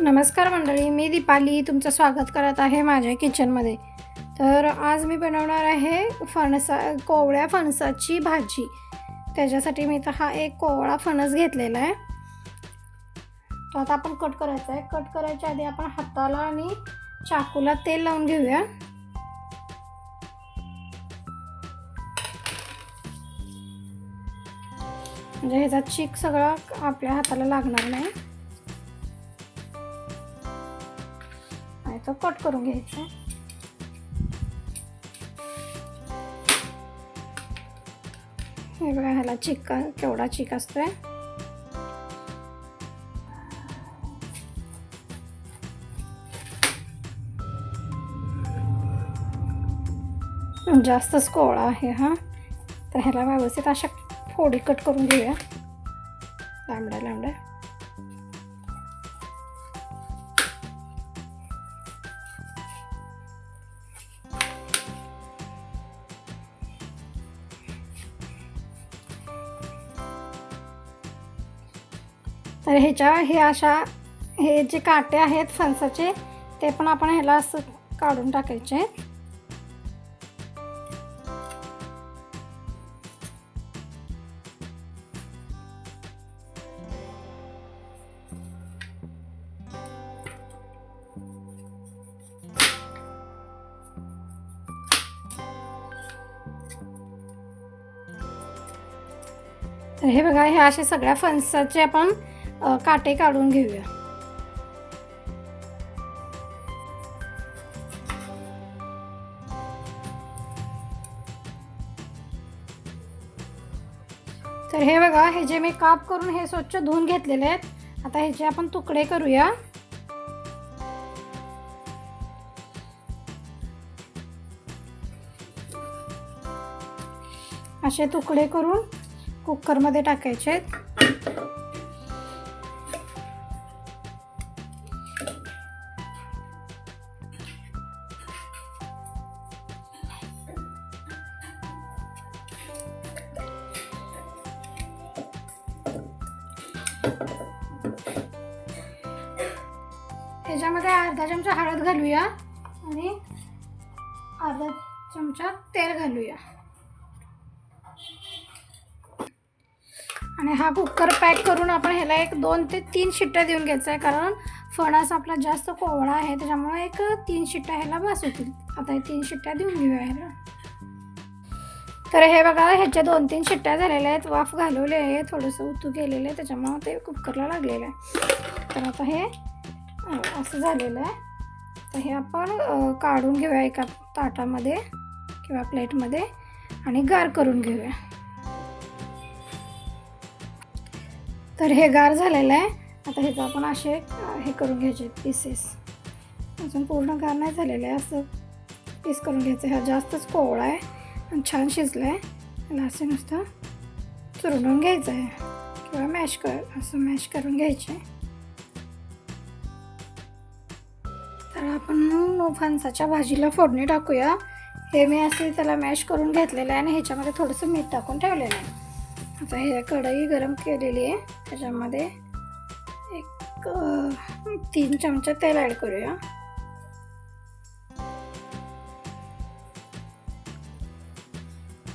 नमस्कार मंडळी मी दीपाली तुमचं स्वागत करत आहे माझ्या किचनमध्ये. तर आज मी बनवणार आहे फणसा कोवळ्या फणसाची भाजी. त्याच्यासाठी मी तर हा एक कोवळा फणस घेतलेला आहे. तो आता आपण कट करायचा आहे. कट करायच्या आधी आपण हाताला आणि चाकूला तेल लावून घेऊया. म्हणजे ह्याचा चीक सगळा आपल्या हाताला लागणार नाही. घ्यायचं कट करून घ्यायचं. हे बघा ह्याला चिक केवढा चिक असतोय. जास्तच कोवळा आहे हा. तर ह्याला व्यवस्थित अशा फोडी कट करून घेऊया. लांबड्या लांबड्या. तर ह्याच्या हे अशा हे जे काटे आहेत फणसाचे ते पण आपण ह्याला असं काढून टाकायचे. तर हे बघा हे असे सगळ्या फणसाचे आपण काटे काढून घेऊया. तर हे बघा हे जे मी काप करून हे स्वच्छ धुवून घेतलेले आहेत. आता ह्याचे आपण तुकडे करूया. असे तुकडे करून कुकरमध्ये टाकायचे आहेत. त्याच्यामध्ये अर्धा चमचा हळद घालूया आणि अर्धा चमचा तेल घालूया. आणि हा कुकर पॅक करून आपण ह्याला एक दोन ते तीन शिट्ट्या देऊन घ्यायचा आहे कारण फणस आपला जास्त कोवळा आहे त्याच्यामुळे एक तीन शिट्ट्या ह्याला बस होतील आता हे तीन शिट्ट्या देऊन घेऊया ह्याला. तर हे बघा ह्याच्या दोन तीन शिट्ट्या झालेल्या आहेत. वाफ घालवले आहे. थोडंसं उतू गेलेलं आहे. त्याच्यामुळं ते कुकरला लागलेलं आहे. तर आता हे असं झालेलं आहे. तर हे आपण काढून घेऊया एका ताटामध्ये किंवा प्लेटमध्ये आणि गार करून घेऊया. तर हे गार झालेलं आहे. आता ह्याचं आपण असे हे करून घ्यायचे पीसेस अजून पूर्ण गार नाही झालेलं आहे. असं पीस करून घ्यायचं हा जास्तच कोवळा आहे. छान शिजलं आहे त्याला असं नुसतं चुरडून घ्यायचं आहे किंवा मॅश कर असं मॅश करून घ्यायचे तर आपण फणसाच्या भाजीला फोडणी टाकूया. हे मी असे त्याला मॅश करून घेतलेलं आहे आणि ह्याच्यामध्ये थोडंसं मीठ टाकून ठेवलेलं आहे. आता हे कढई गरम केलेली आहे. त्याच्यामध्ये एक तीन चमचा तेल ॲड करूया.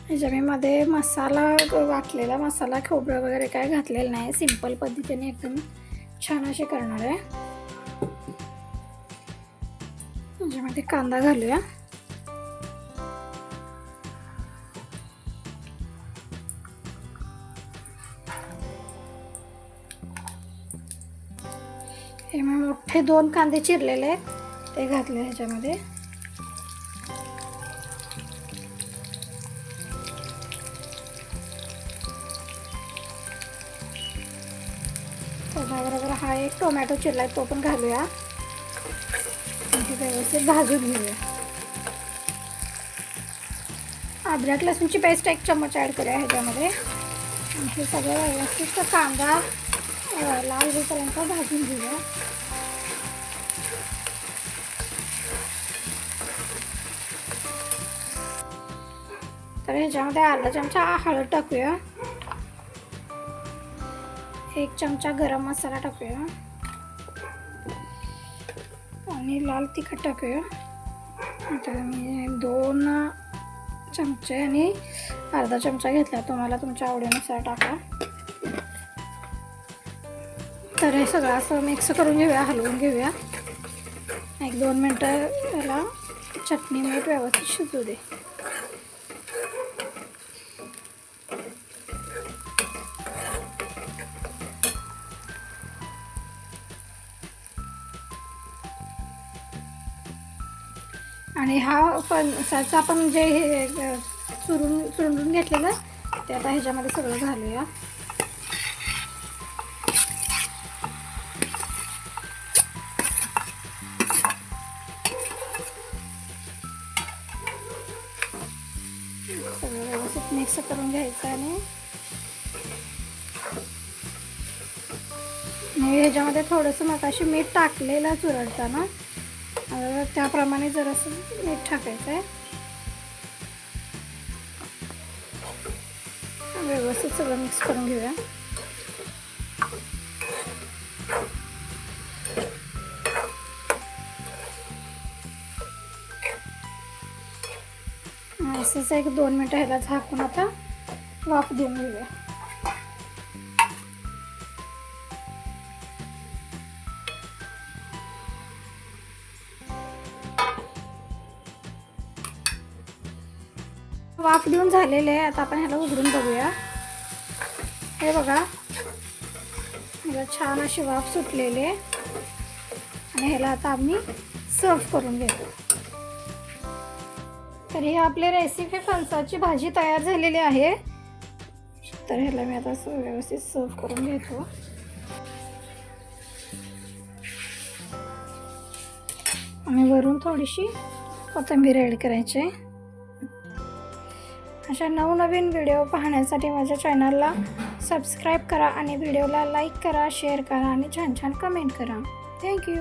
ह्याच्या मी मध्ये मसाला वाटलेला मसाला खोबरं वगैरे काय घातलेलं नाही. सिंपल पद्धतीने एकदम छान असे करणार आहे. ह्याच्यामध्ये कांदा घालूया. हे मी मोठे दोन कांदे चिरलेले आहेत. ते घातले ह्याच्यामध्ये त्याच्याबरोबर हा एक टोमॅटो चिरलाय तो पण घालूया. आणि व्यवस्थित भाजून घेऊया. अद्रक लसूणची पेस्ट एक चम्मच ॲड करूया ह्याच्यामध्ये. आणि हे सगळं व्यवस्थित कांदा लाल होईपर्यंत भाजून घेऊया. तर ह्याच्यामध्ये अर्धा चमचा हळद टाकूया. एक चमचा गरम मसाला टाकूया. आणि लाल तिखट टाकूया. आता मी दोन चमचे आणि अर्धा चमचा घेतला. तुम्हाला तुमच्या आवडीनुसार टाका. तर हे सगळं असं मिक्स करून घेऊया हलवून घेऊया. एक दोन मिनटं याला चटणी मीठ व्यवस्थित शिजू दे. आणि हा फणसाचा आपण जे हे चुरून चुरून घेतलेलं ते आता ह्याच्यामध्ये सगळं घालूया. सगळं व्यवस्थित मिक्स करून घ्यायचं आणि मी ह्याच्यामध्ये थोडंसं मगाशी मीठ टाकलेलं चुरडताना. आता त्याप्रमाणे जरासं मीठ टाकायचं आहे व्यवस्थित सगळं मिक्स करून घेऊया. असंच एक दोन मिनटं ह्याला झाकून आता वाफ देऊन घेऊया. वाफ देऊन झालेले आहे आता आपण ह्याला उघडून बघूया. हे बघा. ह्याला छान अशी वाफ सुटलेले. आणि ह्याला आता आम्ही सर्व करून घेतो. तर ही आपली रेसिपी फणसाची भाजी तयार झालेली आहे. तर ह्याला मी आता असं व्यवस्थित सर्व करून घेतो. आणि वरून थोडीशी कोथिंबीर ॲड करायची. आहे अशा नवनवीन व्हिडिओ पाहण्यासाठी माझ्या चॅनलला सबस्क्राईब करा आणि व्हिडिओला लाईक करा शेअर करा आणि छान छान कमेंट करा. थँक्यू